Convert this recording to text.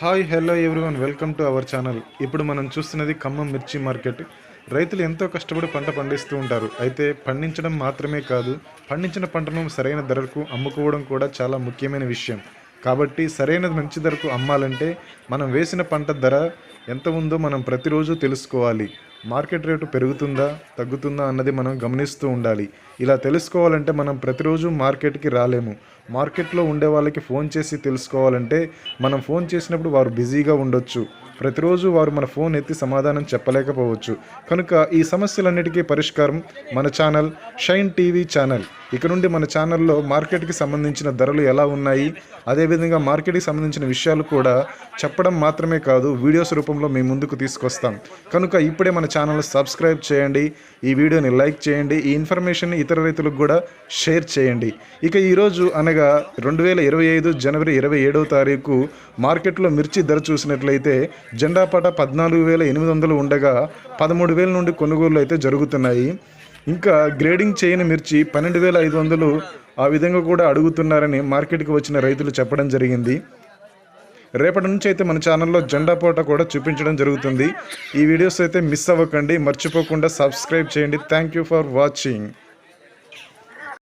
Hi hello everyone welcome to our channel ఇప్పుడు మనం చూస్తున్నది ఖమ్మం మిర్చి మార్కెట్. రైతులు ఎంతో కష్టపడి పంట పండిస్తూ ఉంటారు. అయితే పండించడం మాత్రమే కాదు పండించిన పంటను సరైన ధరకు అమ్ముకోవడం కూడా చాలా ముఖ్యమైన విషయం. కాబట్టి సరైన మంచి ధరకు అమ్మాలంటే మనం వేసిన పంట ధర ఎంత ఉందో మనం ప్రతిరోజు తెలుసుకోవాలి. మార్కెట్ రేటు పెరుగుతుందా తగ్గుతుందా అన్నది మనం గమనిస్తూ ఉండాలి. ఇలా తెలుసుకోవాలంటే మనం ప్రతిరోజు మార్కెట్కి రాలేము. మార్కెట్లో ఉండే వాళ్ళకి ఫోన్ చేసి తెలుసుకోవాలంటే మనం ఫోన్ చేసినప్పుడు వారు బిజీగా ఉండొచ్చు. ప్రతిరోజు వారు మన ఫోన్ ఎత్తి సమాధానం చెప్పలేకపోవచ్చు. కనుక ఈ సమస్యలన్నిటికీ పరిష్కారం మన ఛానల్ షైన్ టీవీ ఛానల్. ఇక నుండి మన ఛానల్లో మార్కెట్కి సంబంధించిన ధరలు ఎలా ఉన్నాయి అదేవిధంగా మార్కెట్కి సంబంధించిన విషయాలు కూడా చెప్పడం మాత్రమే కాదు వీడియోస్ రూపంలో మీ ముందుకు తీసుకొస్తాం. కనుక ఇప్పుడే మన ఛానల్ సబ్స్క్రైబ్ చేయండి ఈ వీడియోని లైక్ చేయండి ఈ ఇన్ఫర్మేషన్ ఇతర రైతులకు కూడా షేర్ చేయండి. ఇక ఈరోజు అనగా రెండు వేల ఇరవై ఐదు జనవరి ఇరవై ఏడవ తారీఖు మార్కెట్లో మిర్చి ధర చూసినట్లయితే జెండాపాట పద్నాలుగు వేల ఎనిమిది వందలు ఉండగా పదమూడు వేల నుండి కొనుగోలు అయితే జరుగుతున్నాయి. ఇంకా గ్రేడింగ్ చేయని మిర్చి పన్నెండు వేల ఐదు వందలు ఆ విధంగా కూడా అడుగుతున్నారని మార్కెట్కి వచ్చిన రైతులు చెప్పడం జరిగింది. రేపటి నుంచి అయితే మన ఛానల్లో జెండా పోట కూడా చూపించడం జరుగుతుంది. ఈ వీడియోస్ అయితే మిస్ అవ్వకండి. మర్చిపోకుండా సబ్స్క్రైబ్ చేయండి. Thank you for watching.